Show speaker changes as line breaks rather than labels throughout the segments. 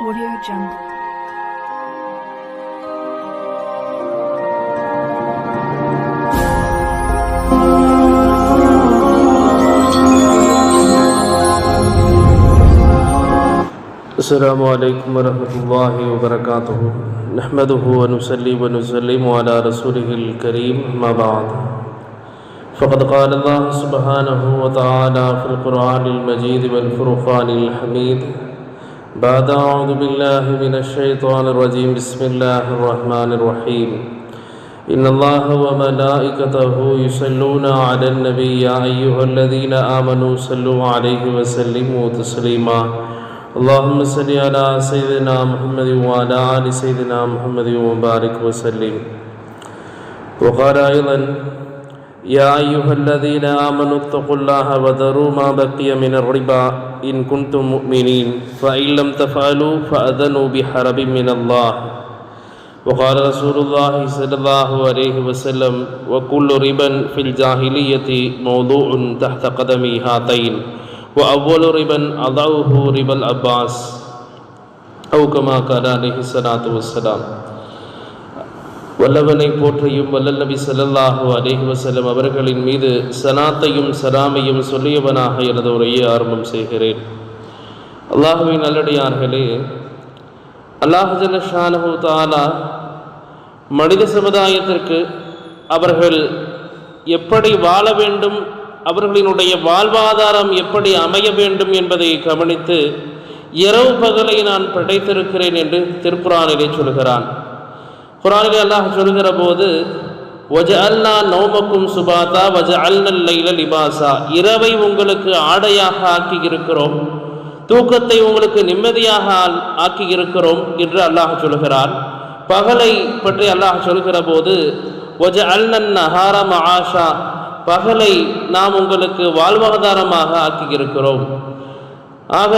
Audio Jungle.
السلام عليكم ورحمة الله وبركاته نحمده ونصلي ونسلم على رسوله الكريم ما بعد فقد قال الله سبحانه وتعالى في القرآن المجيد والفرقان الحميد بعد أعوذ بالله من الشيطان الرجيم. بسم الله الرحمن الرحيم. إن الله وملائكته يصلون على النبي يا أيها الذين آمنوا صلوا عليه وسلموا تسليما. اللهم صل على سيدنا محمد وعلى آل سيدنا محمد وبارك وسلم. وقال أيضا يا أيها الذين آمنوا اتقوا الله وذروا ما بقي من الربا. إن كنتم مؤمنين فإن لم تفعلوا فأذنوا بحرب من الله. وقال رسول الله صلى الله عليه وسلم وكل ربا في الجاهلية موضوع تحت قدمي هاتين وأول ربا أضعه ربا العباس أو كما قال عليه الصلاة والسلام. வல்லவனை போற்றியும் வல்லல் நபி ஸல்லல்லாஹு அலைஹி அவர்களின் மீது சனாத்தையும் சலாமையும் சொல்லியவனாக எனது உரையை ஆரம்பம் செய்கிறேன். அல்லாஹுவின் நல்லடியார்களே அல்லாஹ் ஜல்ல ஷானஹு தாலா மனித சமுதாயத்திற்கு அவர்கள் எப்படி வாழ வேண்டும் அவர்களினுடைய வாழ்வாதாரம் எப்படி அமைய வேண்டும் என்பதை கவனித்து இரவு பகலை நான் படைத்திருக்கிறேன் என்று திருக்குறானிலே சொல்கிறான். குரானிலே அல்லாஹ் சொல்கிற போது ஒஜ அல்லா நோமக்கும் சுபாதா வஜ அல்நல் லைல லிபாசா. இரவை உங்களுக்கு ஆடையாக ஆக்கி இருக்கிறோம் தூக்கத்தை உங்களுக்கு நிம்மதியாக ஆக்கி இருக்கிறோம் என்று அல்லாஹ் சொல்கிறார். பகலை பற்றி அல்லாஹ் சொல்கிற போது ஒஜ அல்நன் நஹார ஆஷா பகலை நாம் உங்களுக்கு வாழ்வாதாரமாக ஆக்கி இருக்கிறோம் ஆக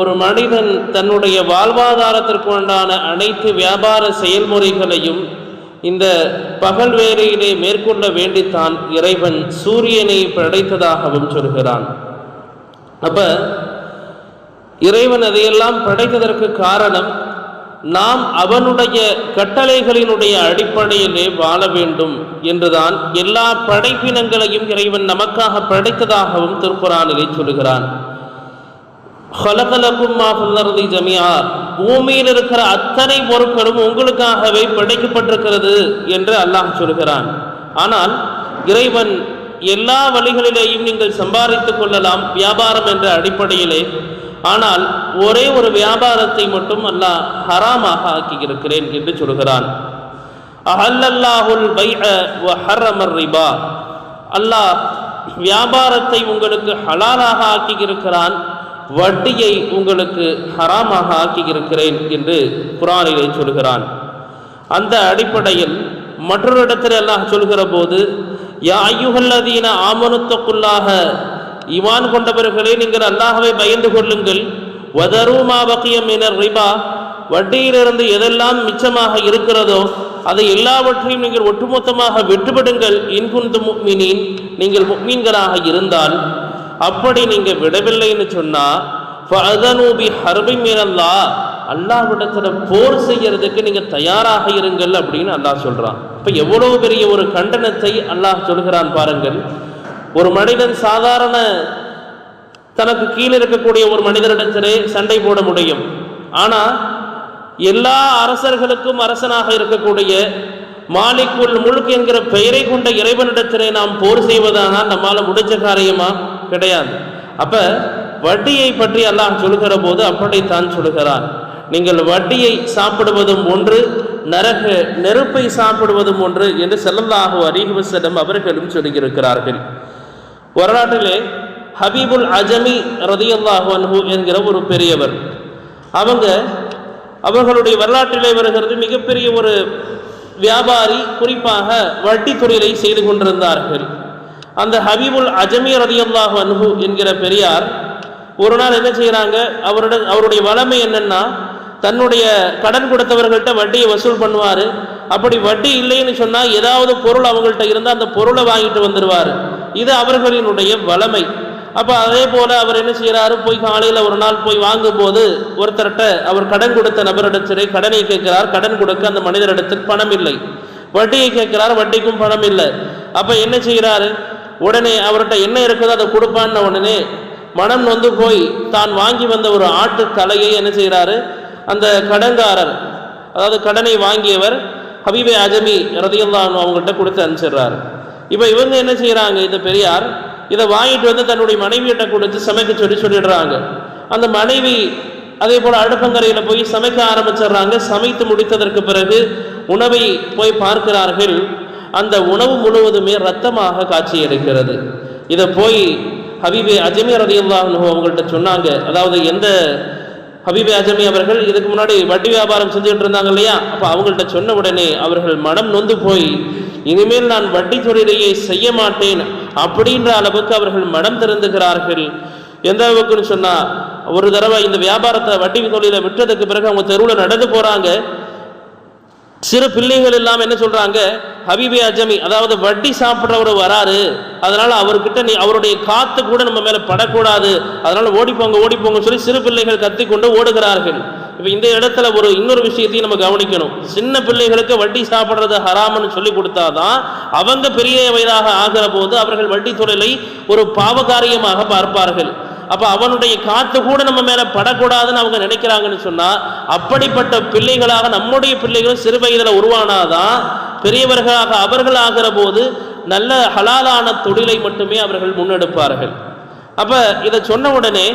ஒரு மனிதன் தன்னுடைய வாழ்வாதாரத்திற்கு உண்டான அனைத்து வியாபார செயல்முறைகளையும் இந்த பகல் வேலையிலே மேற்கொள்ள வேண்டித்தான் இறைவன் சூரியனை படைத்ததாகவும் சொல்கிறான். அப்ப இறைவன் அதையெல்லாம் படைத்ததற்கு காரணம் நாம் அவனுடைய கட்டளைகளினுடைய அடிப்படையிலே வாழ வேண்டும் என்றுதான் எல்லா படைப்பினங்களையும் இறைவன் நமக்காக படைத்ததாகவும் திருக்குறானிலே சொல்கிறான். ஹலகலக்கும் மாஃபுல்லர்தி ஜமியா பூமியில் இருக்கிற அத்தனை பொருட்களும் உங்களுக்காகவே படைக்கப்பட்டிருக்கிறது என்று அல்லாஹ் சொல்கிறான். ஆனால் இறைவன் எல்லா வழிகளிலேயும் நீங்கள் சம்பாதித்துக் கொள்ளலாம் வியாபாரம் என்ற அடிப்படையிலே. ஆனால் ஒரே ஒரு வியாபாரத்தை மட்டும் அல்லாஹ் ஹராமாக ஆக்கியிருக்கிறேன் என்று சொல்கிறான். அஹல்லல்லாஹுல் பைஅ ஹர்ரமர் ரிபா. அல்லாஹ் வியாபாரத்தை உங்களுக்கு ஹலாலாக ஆக்கியிருக்கிறான். வட்டியை உங்களுக்கு ஹராமாக ஆக்கியிருக்கிறேன் என்று குரானிலே சொல்கிறான். அந்த அடிப்படையில் மற்றொரு இடத்தில் அல்லாஹ் சொல்கிற போது யா ஐயுகல்லதீன ஆமனுத்தக்குள்ளாக ஈமான் கொண்டவர்களே நீங்கள் அல்லாஹவை பயந்து கொள்ளுங்கள். வதரூமா பக்கியம் என ரிபா. வட்டியிலிருந்து எதெல்லாம் மிச்சமாக இருக்கிறதோ அதை எல்லாவற்றையும் நீங்கள் ஒட்டுமொத்தமாக வெட்டுவிடுங்கள். இன்குந்து முக்மினின். நீங்கள் முக்மீன்களாக இருந்தால் அப்படி நீங்க விடவில்லைன்னு சொன்னா ஃபஅதனூபி ஹர்பி மீனல்லா. அல்லாஹ்விடத்துல போர் செய்யறதுக்கு நீங்க தயாராக இருங்கள் அப்படின்னு அல்லாஹ் சொல்றான். இப்ப எவ்வளவு பெரிய ஒரு கண்டனத்தை அல்லாஹ் சொல்கிறான் பாருங்கள். ஒரு மனிதன் சாதாரண தனக்கு கீழே இருக்கக்கூடிய ஒரு மனிதரிடத்திலே சண்டை போட முடியும். ஆனா எல்லா அரசர்களுக்கும் அரசனாக இருக்கக்கூடிய மாலிக்குள் முழுக்கு என்கிற பெயரை கொண்ட இறைவனிடத்திலே நாம் போர் செய்வதானால் நம்மால முடிஞ்ச காரியமா? கிடையாது. அப்ப வட்டியை பற்றி அல்லாஹ் சொல்லுகிற போது அப்படித்தான் சொல்லுகிறான். நீங்கள் வட்டியை சாப்பிடுவதும் ஒன்று நரக நெருப்பை சாப்பிடுவதும் ஒன்று என்று செல்லல்லாஹு அலிஹி அவர்களும் சொல்லியிருக்கிறார்கள். வரலாற்றிலே ஹபீபுல் அஜமி ரதியல்லாஹு அன்ஹு என்கிற ஒரு பெரியவர். அவங்க அவர்களுடைய வரலாற்றிலே வருகிறது மிகப்பெரிய ஒரு வியாபாரி குறிப்பாக வட்டி தொழிலை செய்து கொண்டிருந்தார்கள். அந்த ஹபீபுல் அஜமி ரதியுல்லாஹு அன்ஹு என்கிற பெரியார் ஒரு நாள் என்ன செய்கிறாங்க அவரோட அவருடைய வளமை என்னென்னா தன்னுடைய கடன் கொடுத்தவர்கள்ட்ட வட்டியை வசூல் பண்ணுவார். அப்படி வட்டி இல்லைன்னு சொன்னால் ஏதாவது பொருள் அவங்கள்ட்ட இருந்தால் அந்த பொருளை வாங்கிட்டு வந்துடுவார் இது அவர்களினுடைய வளமை. அப்போ அதே போல் அவர் என்ன செய்கிறாரு போய் காலையில் ஒரு நாள் போய் வாங்கும்போது ஒருத்தர்கிட்ட அவர் கடன் கொடுத்த நபரிடத்திலே கடனை கேட்கிறார். கடன் கொடுக்க அந்த மனிதரிடத்தில் பணம் இல்லை வட்டியை கேட்கிறார். வட்டிக்கும் பணம் இல்லை. அப்போ என்ன செய்கிறாரு உடனே அவர்கிட்ட என்ன இருக்குதோ அதை கொடுப்பான்னு உடனே மனம் நொந்து போய் தான் வாங்கி வந்த ஒரு ஆட்டு தலையை என்ன செய்கிறாரு? அந்த கடங்காரர் அதாவது கடனை வாங்கியவர் ஹபீபே அஜமி ரதியல்லான் அவங்கள்ட்ட கொடுத்து அனுப்பிச்சிடுறாரு. இப்போ இவங்க என்ன செய்கிறாங்க இந்த பெரியார் இதை வாங்கிட்டு வந்து தன்னுடைய மனைவியிட்ட கொடுத்து சமைக்க சொல்லி சொல்லிடுறாங்க. அந்த மனைவி அதே போல் அடுப்பங்கரையில் போய் சமைக்க ஆரம்பிச்சிடுறாங்க. சமைத்து முடித்ததற்கு பிறகு உணவை போய் பார்க்கிறார்கள். அந்த உணவு முழுவதுமே ரத்தமாக காட்சி எடுக்கிறது இதை போய் ஹபீபே அஜமி ரதியுல்லாஹ் அவங்கள்ட்ட சொன்னாங்க. அதாவது எந்த ஹபீபே அஜமி அவர்கள் இதுக்கு முன்னாடி வட்டி வியாபாரம் செஞ்சுட்டு இருந்தாங்க இல்லையா? அப்போ அவங்கள்ட்ட சொன்ன உடனே அவர்கள் மனம் நொந்து போய் இனிமேல் நான் வட்டி தொழிலையே செய்ய மாட்டேன். அப்படின்ற அளவுக்கு அவர்கள் மனம் திறந்துகிறார்கள். எந்த அளவுக்குன்னு சொன்னால் ஒரு தடவை இந்த வியாபாரத்தை வட்டி தொழிலை விட்டதுக்கு பிறகு அவங்க தெருவில் நடந்து போகிறாங்க சிறு பிள்ளைகள் எல்லாம் என்ன சொல்றாங்க? ஹபீபி அஜமி அதாவது வட்டி சாப்பிட்றவர் வராரு. அதனால அவர்கிட்ட நீ அவருடைய காத்து கூட நம்ம மேல படக்கூடாது. அதனால ஓடிப்போங்க ஓடிப்போங்க சொல்லி சிறு பிள்ளைகள் கத்திக்கொண்டு ஓடுகிறார்கள். இப்போ இந்த இடத்துல ஒரு இன்னொரு விஷயத்தையும் நம்ம கவனிக்கணும். சின்ன பிள்ளைகளுக்கு வட்டி சாப்பிட்றது ஹராமன்னு சொல்லி கொடுத்தாதான் அவங்க பெரிய வயதாக ஆகிற போது அவர்கள் வட்டி தொழிலை ஒரு பாவகாரியமாக பார்ப்பார்கள். அப்போ அவனுடைய காத்து கூட நம்ம மேலே படக்கூடாதுன்னு அவங்க நினைக்கிறாங்கன்னு சொன்னால் அப்படிப்பட்ட பிள்ளைகளாக நம்முடைய பிள்ளைகளும் சிறு வயதில் உருவானாதான் பெரியவர்களாக அவர்கள் ஆகிற போது நல்ல ஹலாலான தொழிலை மட்டுமே அவர்கள் முன்னெடுப்பார்கள். அப்போ இதை சொன்ன உடனே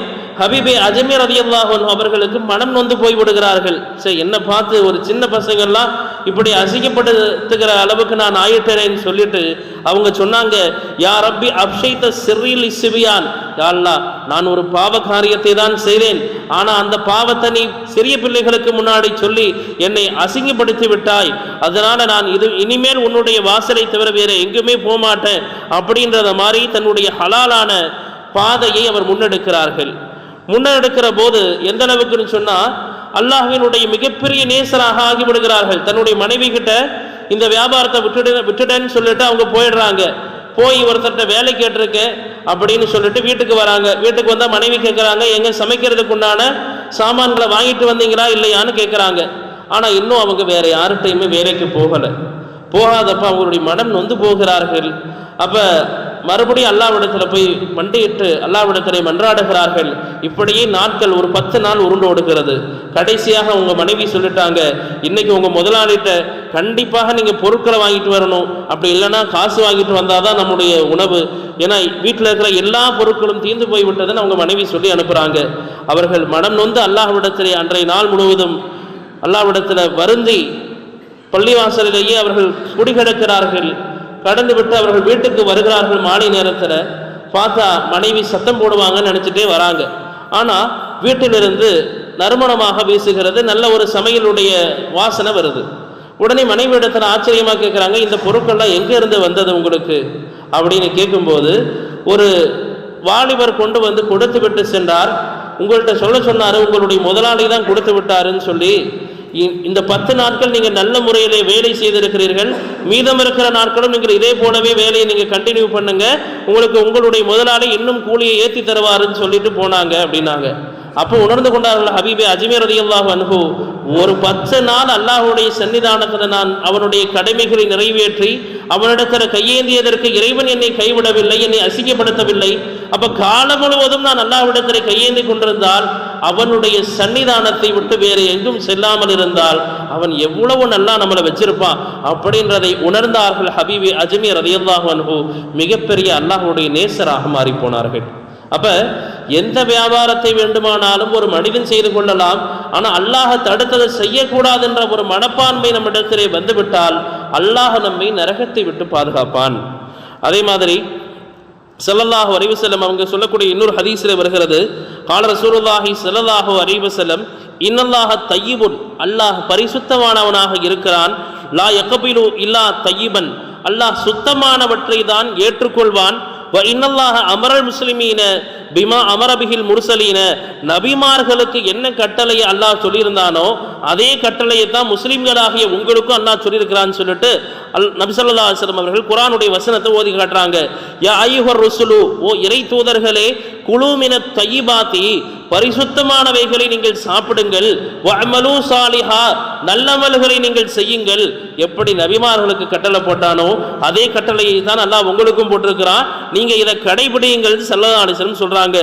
ஹபீபே அஜமீர் அலி அல்லாஹன் அவர்களுக்கு மனம் நொந்து போய் விடுகிறார்கள். சரி என்னை பார்த்து ஒரு சின்ன பசங்கள்லாம் இப்படி அசிங்கப்படுத்துகிற அளவுக்கு நான் ஆயிட்டேனேன்னு சொல்லிட்டு அவங்க சொன்னாங்க யா ரப்பி அப்ஷைத்த சிறில் சிவியான் யாழ்லா நான் ஒரு பாவ காரியத்தை தான் செய்தேன். ஆனால் அந்த பாவத்தை நீ சிறிய பிள்ளைகளுக்கு முன்னாடி சொல்லி என்னை அசிங்கப்படுத்தி விட்டாய். அதனால நான் இது இனிமேல் உன்னுடைய வாசலை தவிர வேற எங்குமே போக மாட்டேன் அப்படின்றத மாதிரி தன்னுடைய ஹலாலான பாதையை அவர் முன்னெடுக்கிறார்கள். முன்னெடுக்கிற போது எந்த அளவுக்குன்னு சொன்னா அல்லாஹ்வினுடைய மிகப்பெரிய நேசராக ஆகிவிடுகிறார்கள். தன்னுடைய மனைவி கிட்ட இந்த வியாபாரத்தை விட்டுடு விட்டுட்டேன்னு சொல்லிட்டு அவங்க போயிடுறாங்க. போய் ஒருத்தர்கிட்ட வேலை கேட்டிருக்கேன் அப்படின்னு சொல்லிட்டு வீட்டுக்கு வராங்க. வீட்டுக்கு வந்தால் மனைவி கேட்குறாங்க எங்க சமைக்கிறதுக்கு உண்டான சாமான்களை வாங்கிட்டு வந்தீங்களா இல்லையான்னு கேட்குறாங்க ஆனால் இன்னும் அவங்க வேற யார்கிட்டையுமே வேலைக்கு போகலை. போகாதப்ப அவங்களுடைய மனம் நொந்து போகிறார்கள். அப்போ மறுபடியும் அல்லாவிடத்தில் போய் மண்டியிட்டு அல்லாவிடத்திலே மன்றாடுகிறார்கள். இப்படியே நாட்கள் ஒரு பத்து நாள் உருண்டு ஓடுகிறது. கடைசியாக உங்கள் மனைவி சொல்லிட்டாங்க இன்னைக்கு உங்கள் முதலாளிகிட்ட கண்டிப்பாக நீங்கள் பொருட்களை வாங்கிட்டு வரணும். அப்படி இல்லைன்னா காசு வாங்கிட்டு வந்தால் தான் நம்முடைய உணவு. ஏன்னா வீட்டில் இருக்கிற எல்லா பொருட்களும் தீர்ந்து போய் விட்டதுன்னு அவங்க மனைவி சொல்லி அனுப்புகிறாங்க அவர்கள் மனம் நொந்து அல்லாஹ்விடத்திலே அன்றைய நாள் முழுவதும் அல்லாவிடத்தில் வருந்தி பள்ளிவாசலிலேயே அவர்கள் குடிகிடக்கிறார்கள். கடந்து விட்டு அவர்கள் வீட்டுக்கு வருகிறார்கள் மாலை நேரத்தில். பார்த்தா மனைவி சத்தம் போடுவாங்கன்னு நினச்சிட்டே வராங்க. ஆனால் வீட்டிலிருந்து நறுமணமாக வீசுகிறது நல்ல ஒரு சமையலுடைய வாசனை வருது. உடனே மனைவி இடத்துல ஆச்சரியமாக கேட்குறாங்க இந்த பொருட்கள்லாம் எங்கேருந்து வந்தது உங்களுக்கு? அப்படின்னு கேட்கும்போது ஒரு வாலிபர் கொண்டு வந்து கொடுத்து விட்டு சென்றார். உங்கள்கிட்ட சொல்ல சொன்னார் உங்களுடைய முதலாளி தான் கொடுத்து விட்டாருன்னு சொல்லி இந்த பத்து நாட்கள் நீங்கள் நல்ல முறையிலே வேலை செய்திருக்கிறீர்கள் மீதம் இருக்கிற நாட்களும் நீங்கள் இதே போலவே வேலையை நீங்கள் கண்டினியூ பண்ணுங்க உங்களுக்கு உங்களுடைய முதலாளி இன்னும் கூலியை ஏற்றி தருவாருன்னு சொல்லிட்டு போனாங்க அப்படின்னாங்க. அப்போ உணர்ந்து கொண்டார்கள் ஹபீபே அஜ்மீர் ரலியல்லாஹு அன்ஹு ஒரு பத்து நாள் அல்லாஹுடைய சன்னிதானத்தில் நான் அவனுடைய கடமைகளை நிறைவேற்றி அவனிடத்தில் கையேந்தியதற்கு இறைவன் என்னை கைவிடவில்லை என்னை அசிங்கப்படுத்தவில்லை. அப்போ காலம் முழுவதும் நான் அல்லாஹ்விடத்தில் கையேந்தி கொண்டிருந்தால் அவனுடைய சன்னிதானத்தை விட்டு வேறு எங்கும் செல்லாமல் இருந்தால் அவன் எவ்வளவு நல்லா நம்மளை வச்சிருப்பான் அப்படின்றதை உணர்ந்தார்கள் ஹபீபி அஜ்மீர் ரலியல்லாஹு அன்ஹு. மிகப்பெரிய அல்லாஹுடைய நேசராக மாறி போனார்கள் அப்ப எந்த வியாபாரத்தை வேண்டுமானாலும் ஒரு மனிதன் செய்து கொள்ளலாம். ஆனா அல்லாஹ தடுத்ததை செய்யக்கூடாதுன்ற ஒரு மனப்பான்மை நம்மிடத்திலே வந்துவிட்டால் அல்லாஹ் நம்மை நரகத்தை விட்டு பாதுகாப்பான். அதே மாதிரி செல்லல்லாஹு அறிவுசல்லம் அவங்க சொல்லக்கூடிய இன்னொரு ஹதீஸில் வருகிறது. கால ரசூலுல்லாஹி செல்லல்லாஹு அறிவுசல்லம் இன்னல்லாக இன்னல்லாஹ அல்லாஹ் பரிசுத்தமானவனாக இருக்கிறான். லா எக்கபிலு இல்லா தையீபன் அல்லாஹ் சுத்தமானவற்றை தான் ஏற்றுக்கொள்வான். இன்னல்லாக அமரல் முஸ்லிமீன பிமா அமரபிகில் முருசலீன. நபிமார்களுக்கு என்ன கட்டளையை அல்லாஹ் சொல்லியிருந்தானோ அதே கட்டளையை தான் முஸ்லிம்களாகிய உங்களுக்கும் அல்லாஹ் சொல்லியிருக்கிறான்னு சொல்லிட்டு அல் நபிசல்லா அலுவலம் அவர்கள் குரானுடைய வசனத்தை ஓதி காட்டுறாங்க. யா ஐஹர் ருசுலு ஓ இறை தூதர்களே குழுமின தையிபாத்தி பரிசுத்தமானவைகளை நீங்கள் சாப்பிடுங்கள். வஅமலு சாலிஹா நல்லமல்களை நீங்கள் செய்யுங்கள். எப்படி நபிமார்களுக்கு கட்டளை போட்டானோ அதே கட்டளையை தான் அல்லாஹ் உங்களுக்கும் போட்டிருக்கிறான் நீங்க இதை கடைபிடிங்கள் சல்லல்லாஹு அலைஹி சொல்றாங்க.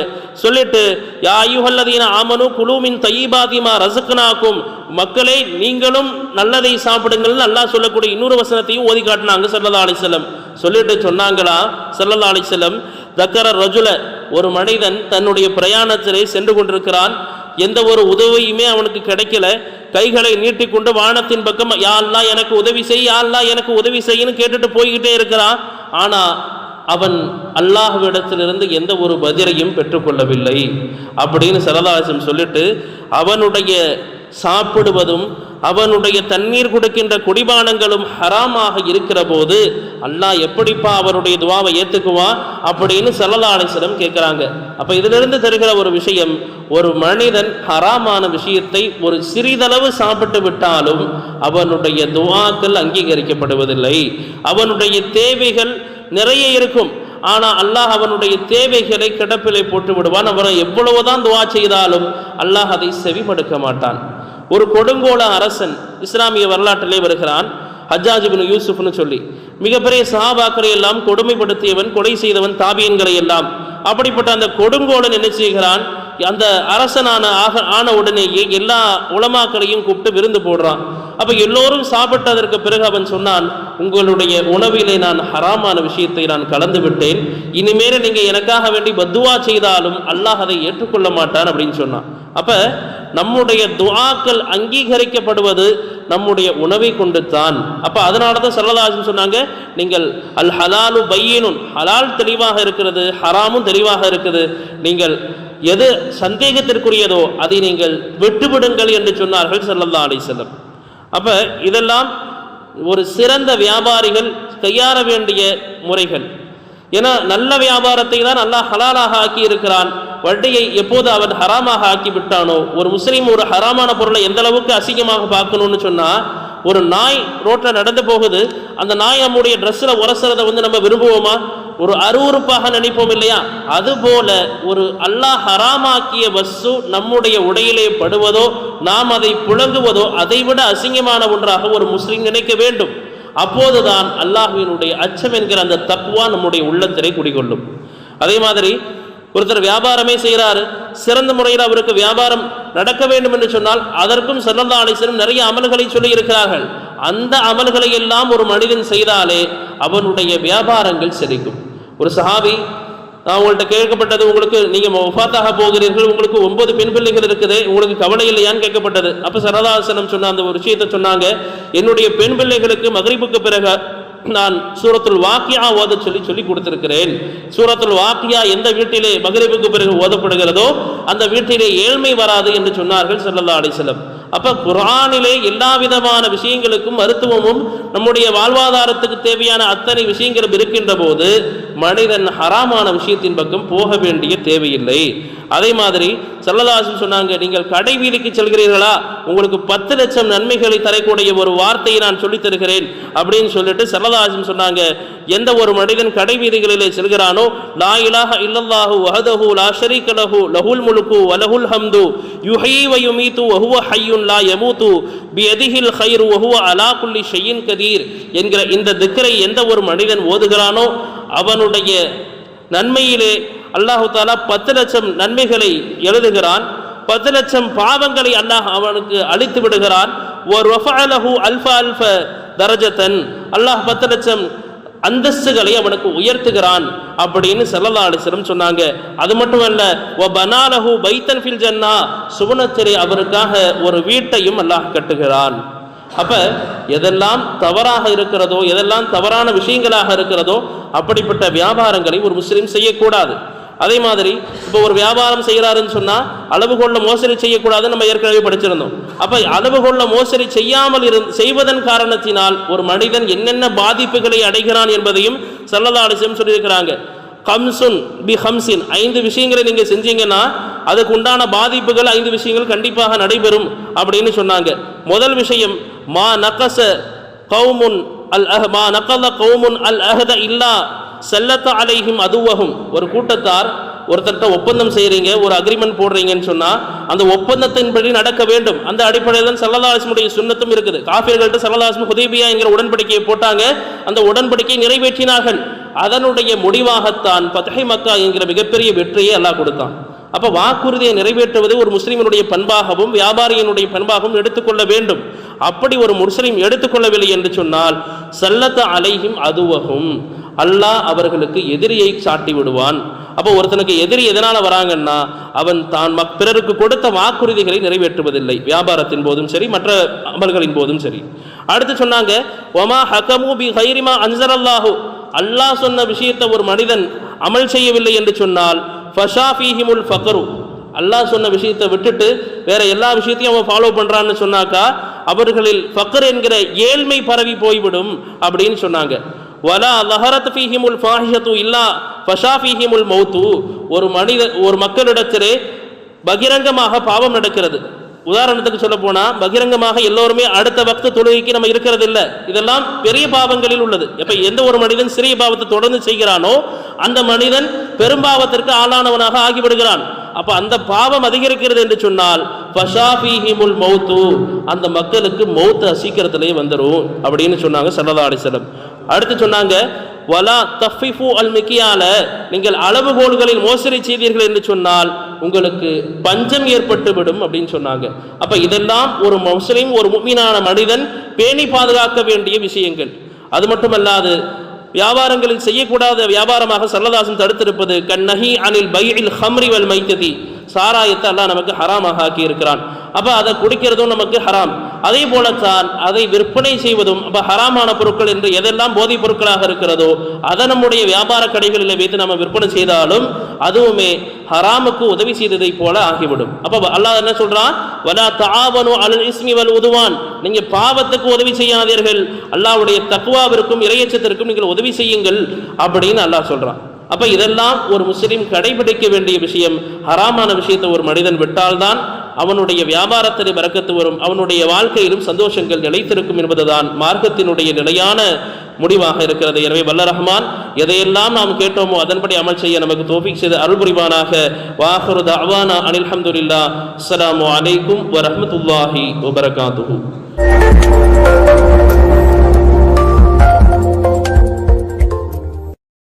சொல்லிட்டு யா ஐயுஹல்லதீன ஆமனு குழுமின் தையீபாதிமா ரசக்குனாக்கும் மக்களே நீங்களும் நல்லதை சாப்பிடுங்கள் நல்லா சொல்லக்கூடிய இன்னொரு வசனத்தையும் ஓதி காட்டினாங்க சல்லல்லாஹு அலைஹி சொல்லிட்டு சொன்னாங்களா? சல்லல்லாஹு அலைஹி தக்கர ரஜுல ஒரு மனிதன் தன்னுடைய பிரயாணத்திலே சென்று கொண்டிருக்கிறான். எந்த ஒரு உதவியுமே அவனுக்கு கிடைக்கல. கைகளை நீட்டிக்கொண்டு வானத்தின் பக்கம் யா எனக்கு உதவி செய் யா எனக்கு உதவி செய்யுன்னு கேட்டுட்டு போய்கிட்டே இருக்கிறான். ஆனால் அவன் அல்லாஹ்விடத்திலிருந்து எந்த ஒரு பதிலையும் பெற்றுக்கொள்ளவில்லை. அப்படின்னு சரதாசம் சொல்லிட்டு அவனுடைய சாப்பிடுவதும் அவனுடைய தண்ணீர் கொடுக்கின்ற குடிபானங்களும் ஹராமாக இருக்கிற போது அல்லாஹ் எப்படிப்பா அவருடைய துவாவை ஏற்றுக்குவான் அப்படின்னு சல்லல்லா அலிஸ்லம் கேட்குறாங்க. அப்போ இதிலிருந்து தருகிற ஒரு விஷயம் ஒரு மனிதன் ஹராமான விஷயத்தை ஒரு சிறிதளவு சாப்பிட்டு விட்டாலும் அவனுடைய துவாக்கள் அங்கீகரிக்கப்படுவதில்லை. அவனுடைய தேவைகள் நிறைய இருக்கும். ஆனால் அல்லாஹ் அவனுடைய தேவைகளை கிடப்பிலை போட்டு விடுவான். அவனை எவ்வளவுதான் துவா செய்தாலும் அல்லாஹ் அதை செவிமடுக்க மாட்டான். ஒரு கொடுங்கோல அரசன் இஸ்லாமிய வரலாற்றிலே வருகிறான் ஹஜ்ஜாஜ் யூசுஃப்னு யூசுப்னு சொல்லி. மிகப்பெரிய சஹாபாக்களை எல்லாம் கொடுமைப்படுத்தியவன் கொலை செய்தவன் தாபியன்களை எல்லாம். அப்படிப்பட்ட அந்த கொடுங்கோலன் என்ன செய்கிறான்? அந்த அரசனான ஆக ஆன உடனேயே எல்லா உலமாக்களையும் கூப்பிட்டு விருந்து போடுறான். அப்போ எல்லோரும் சாப்பிட்டதற்கு பிறகு அவன் சொன்னான் உங்களுடைய உணவிலே நான் ஹராமான விஷயத்தை நான் கலந்து விட்டேன். இனிமேல் நீங்கள் எனக்காக வேண்டி பத்துவா செய்தாலும் அல்லாஹ் அதை ஏற்றுக்கொள்ள மாட்டான் அப்படின்னு சொன்னான். அப்போ நம்முடைய துவாக்கள் அங்கீகரிக்கப்படுவது நம்முடைய உணவை கொண்டு தான் அப்போ அதனால தான் சல்லதாசன் சொன்னாங்க நீங்கள் அல் ஹலாலு பையனுன் ஹலால் தெளிவாக இருக்கிறது ஹராமும் தெளிவாக இருக்குது. நீங்கள் எது சந்தேகத்திற்குரியதோ அதை நீங்கள் விட்டுவிடுங்கள் என்று சொன்னார்கள் சல்லல்லா அலிசல்லம் அப்போ இதெல்லாம் ஒரு சிறந்த வியாபாரிகள் கையாள வேண்டிய முறைகள். ஏன்னா நல்ல வியாபாரத்தை தான் அல்லாஹ் ஹலாலாக ஆக்கி இருக்கிறான் வட்டியை எப்போது அவன் ஹராமாக ஆக்கி விட்டானோ ஒரு முஸ்லீம் ஒரு ஹராமான பொருளை எந்த அளவுக்கு அசிங்கமாக பார்க்கணும்னு சொன்னா ஒரு நாய் ரோட்டில் நடந்து போகுது அந்த நாய் நம்முடைய ட்ரெஸ்ஸில் உரசுறதை வந்து நம்ம விரும்புவோமா? ஒரு அருவறுப்பாக நினைப்போம் இல்லையா? அதுபோல ஒரு அல்லாஹ் ஹராமாக்கிய வஸ்து நம்முடைய உடையிலே படுவதோ நாம் அதை புழங்குவதோ அதைவிட அசிங்கமான ஒன்றாக ஒரு முஸ்லீம் நினைக்க வேண்டும். அப்போதுதான் அல்லாஹுவினுடைய அச்சம் என்கிற அந்த தப்புவா நம்முடைய உள்ளத்திலே குடிகொள்ளும். அதே மாதிரி ஒருத்தர் வியாபாரமே செய்கிறாரு சிறந்த முறையில் அவருக்கு வியாபாரம் நடக்க வேண்டும் என்று சொன்னால் அதற்கும் சிறந்த ஆலோசனம் நிறைய அமல்களை சொல்லி இருக்கிறார்கள் அந்த அமல்களை எல்லாம் ஒரு மனிதன் செய்தாலே அவனுடைய வியாபாரங்கள் செழிக்கும். ஒரு சஹாபி நான் உங்கள்கிட்ட கேட்கப்பட்டது உங்களுக்கு நீங்க ஒஃபாத்தாக போகிறீர்கள் உங்களுக்கு ஒன்பது பெண் பிள்ளைகள் இருக்குது உங்களுக்கு கவலை இல்லையான்னு கேட்கப்பட்டது. அப்போ சரதாசனம் சொன்ன அந்த ஒரு விஷயத்தை சொன்னாங்க என்னுடைய பெண் பிள்ளைகளுக்கு மகரிப்புக்கு பிறகு நான் சூரத்துல் வாக்கியா ஓத சொல்லி சொல்லி கொடுத்திருக்கிறேன். சூரத்துல் வாக்கியா எந்த வீட்டிலே மகிழ்வுக்கு பிறகு ஓதப்படுகிறதோ அந்த வீட்டிலே ஏழ்மை வராது என்று சொன்னார்கள் செல்லல்லா அலைஹி வஸல்லம். அப்ப குர்ஆனிலே எல்லா விதமான விஷயங்களுக்கும் மருத்துவமும் நம்முடைய வாழ்வாதாரத்துக்கு தேவையான அத்தனை விஷயங்களும் இருக்கின்ற போது மனிதன் ஹராமான விஷயத்தின் பக்கம் போக வேண்டிய தேவையில்லை. அதே மாதிரி சல்லதாசன் சொன்னாங்க நீங்கள் கடை வீதிக்கு செல்கிறீர்களா? உங்களுக்கு பத்து லட்சம் நன்மைகளை தரக்கூடிய ஒரு வார்த்தையை நான் சொல்லித் தருகிறேன். அப்படின்னு சொல்லிட்டு சல்லதாசன் சொன்னாங்க எந்த ஒரு மனிதன் கடை வீதிகளிலே செல்கிறானோ லா இலாஹ இல்லல்லாஹு வஹதஹு லா ஷரீக லஹு லஹுல் முலுக்கு வலஹுல் ஹம்து யுஹ்யி வ யுமீது வஹுவ ஹய்யுன் லா யமூது பியதிஹில் ஹைரு வஹுவ அலா குல்லி ஷையின் கதீர் என்கிற இந்த திக்கரை எந்த ஒரு மனிதன் ஓதுகிறானோ அவனுடைய நன்மையிலே அல்லாஹு தாலா பத்து லட்சம் நன்மைகளை எழுதுகிறான். பத்து லட்சம் பாவங்களை அல்லாஹ் அவனுக்கு அழித்து விடுகிறான். ஒரு ரஃபஅலஹு அல்ஃப அல்ஃப தரஜத்தன் அல்லாஹ் பத்து லட்சம் அந்தஸ்துகளை அவனுக்கு உயர்த்துகிறான் அப்படின்னு ஸல்லல்லாஹு அலைஹி சொன்னாங்க. அது மட்டுமல்ல ஓ பனாலஹு பைத்தன் ஃபில் ஜன்னா சுவனத்திலே அவருக்காக ஒரு வீட்டையும் அல்லாஹ் கட்டுகிறான். அப்ப எதெல்லாம் தவறாக இருக்கிறதோ எதெல்லாம் தவறான விஷயங்களாக இருக்கிறதோ அப்படிப்பட்ட வியாபாரங்களை ஒரு முஸ்லீம் செய்யக்கூடாது. அதே மாதிரி இப்போ ஒரு வியாபாரம் செய்கிறாருன்னு சொன்னால் அளவுகொள்ள மோசடி செய்யக்கூடாதுன்னு நம்ம ஏற்கனவே படிச்சிருந்தோம். அப்போ அளவுகொள்ள மோசடி செய்யாமல் இரு செய்வதன் காரணத்தினால் ஒரு மனிதன் என்னென்ன பாதிப்புகளை அடைகிறான் என்பதையும் சல்லதா அலிசம் சொல்லியிருக்கிறாங்க. கம்சுன் பி ஹம்சின் ஐந்து விஷயங்களை நீங்கள் செஞ்சீங்கன்னா அதுக்கு உண்டான பாதிப்புகள் ஐந்து விஷயங்கள் கண்டிப்பாக நடைபெறும் அப்படின்னு சொன்னாங்க. முதல் விஷயம் மா நக்கச கௌமுன் அல் அஹ் மா நகல கௌமுன் அல் அஹத இல்லா செல்லத்த அலைகும் அதுவகும் ஒரு கூட்டத்தார் ஒருத்தர்கிட்ட ஒப்பந்தம் செய்கிறீங்க ஒரு அக்ரிமெண்ட் போடுறீங்கன்னு சொன்னால் அந்த ஒப்பந்தத்தின்படி நடக்க வேண்டும். அந்த அடிப்படையில் தான் சல்லதாசமுடைய சுண்ணத்தும் இருக்குது. காஃபியர்கள்ட்ட சல்லதாசம் ஹுதேபியா என்கிற உடன்படிக்கையை போட்டாங்க. அந்த உடன்படிக்கையை நிறைவேற்றினார்கள். அதனுடைய முடிவாகத்தான் பத்தகை மக்கா என்கிற மிகப்பெரிய வெற்றியை அல்லாஹ் கொடுத்தான். அப்போ வாக்குறுதியை நிறைவேற்றுவது ஒரு முஸ்லீமினுடைய பண்பாகவும் வியாபாரியினுடைய பண்பாகவும் எடுத்துக்கொள்ள வேண்டும். அப்படி ஒரு முஸ்லீம் எடுத்துக்கொள்ளவில்லை என்று சொன்னால் சல்லத்த அலையும் அதுவகும் அல்லாஹ் அவர்களுக்கு எதிரியை சாட்டி விடுவான் அப்போ ஒருத்தனுக்கு எதிரி எதனால வராங்கன்னா அவன் தான் மக்- பிறருக்கு கொடுத்த வாக்குறுதிகளை நிறைவேற்றுவதில்லை. வியாபாரத்தின் போதும் சரி மற்ற அமல்களின் போதும் சரி. அடுத்து சொன்னாங்க ஒமா ஹகமு பி ஹைரிமா அன்சரல்லாஹு. அல்லாஹ் சொன்ன விஷயத்தை ஒரு மனிதன் அமல் செய்யவில்லை என்று சொன்னால் ஃபஷா ஃபக்கரு அல்லாஹ் சொன்ன விஷயத்தை விட்டுட்டு வேற எல்லா விஷயத்தையும் அவன் ஃபாலோ பண்ணுறான்னு சொன்னாக்கா அவர்களில் ஃபக்கர் என்கிற ஏழ்மை பரவி போய்விடும் அப்படின்னு சொன்னாங்க. வலா லஹரத் ஃபீஹிமுல் ஃபாஹிஷத்து இல்லா ஃபஷா ஃபீஹிமுல் மௌத்து. ஒரு மனித ஒரு மக்களிடத்திலே பகிரங்கமாக பாவம் நடக்கிறது. உதாரணத்துக்கு சொல்ல போனால் பகிரங்கமாக எல்லோருமே அடுத்த பக்த தொழுகைக்கு நம்ம இருக்கிறது இல்லை இதெல்லாம் பெரிய பாவங்களில் உள்ளது. எப்போ எந்த ஒரு மனிதன் சிறிய பாவத்தை தொடர்ந்து செய்கிறானோ அந்த மனிதன் பெரும்பாவத்திற்கு ஆளானவனாக ஆகிவிடுகிறான். அப்போ அந்த பாவம் அதிகரிக்கிறது என்று சொன்னால் பஷாபிஹிமுல் மௌத்து. அந்த மக்களுக்கு மௌத்து சீக்கிரத்திலேயே வந்துடும் அப்படின்னு சொன்னாங்க சல்லா அலிசலம் அடுத்து சொன்னாங்க வலா தஃபிஃபு அல் மிக்கியால நீங்கள் அளவுகோல்களில் மோசடி செய்தீர்கள் என்று சொன்னால் உங்களுக்கு பஞ்சம் ஏற்பட்டு விடும் அப்படின்னு சொன்னாங்க. அப்ப இதெல்லாம் ஒரு முஸ்லீம் ஒரு முக்மீனான மனிதன் பேணி பாதுகாக்க வேண்டிய விஷயங்கள். அது மட்டுமல்லாது வியாபாரங்களில் செய்யக்கூடாத வியாபாரமாக சரளதாசன் தடுத்திருப்பது கண்ணஹி அனில் பைஇல் ஹம்ரி வல் மைத்ததி சாராயத்தை அல்லாஹ் நமக்கு ஹராமாக ஆக்கி இருக்கிறான் அப்போ அதை குடிக்கிறதும் நமக்கு ஹராம். அதே போலத்தான் அதை விற்பனை செய்வதும் அப்போ ஹராமான பொருட்கள் என்று எதெல்லாம் போதைப் பொருட்களாக இருக்கிறதோ அதை நம்முடைய வியாபார கடைகளில் வைத்து நம்ம விற்பனை செய்தாலும் அதுவுமே ஹராமுக்கு உதவி செய்ததை போல ஆகிவிடும். அப்போ அல்லாஹ் என்ன சொல்றான்? வலா தாவனு அலல் இஸ்மி வல் உதுவான். நீங்கள் பாவத்துக்கு உதவி செய்யாதீர்கள். அல்லாவுடைய தக்குவாவிற்கும் இறையச்சத்திற்கும் நீங்கள் உதவி செய்யுங்கள் அப்படின்னு அல்லாஹ் சொல்றான். அப்போ இதெல்லாம் ஒரு முஸ்லீம் கடைபிடிக்க வேண்டிய விஷயம் ஹராமான விஷயத்தை ஒரு மனிதன் விட்டால்தான் அவனுடைய வியாபாரத்தில் பறக்கத்து வரும். அவனுடைய வாழ்க்கையிலும் சந்தோஷங்கள் நிலைத்திருக்கும் என்பதுதான் மார்க்கத்தினுடைய நிலையான முடிவாக இருக்கிறது. எனவே வல்ல ரஹ்மான் எதையெல்லாம் நாம் கேட்டோமோ அதன்படி அமல் செய்ய நமக்கு தோஃபிக் செய்து அருள் புரிவானாக. வாஹரு தவானா அனில் அஹமதுல்லா அஸ்லாம் வலைக்கும் வரமத்துல்லாஹி வபரகாத்துஹு.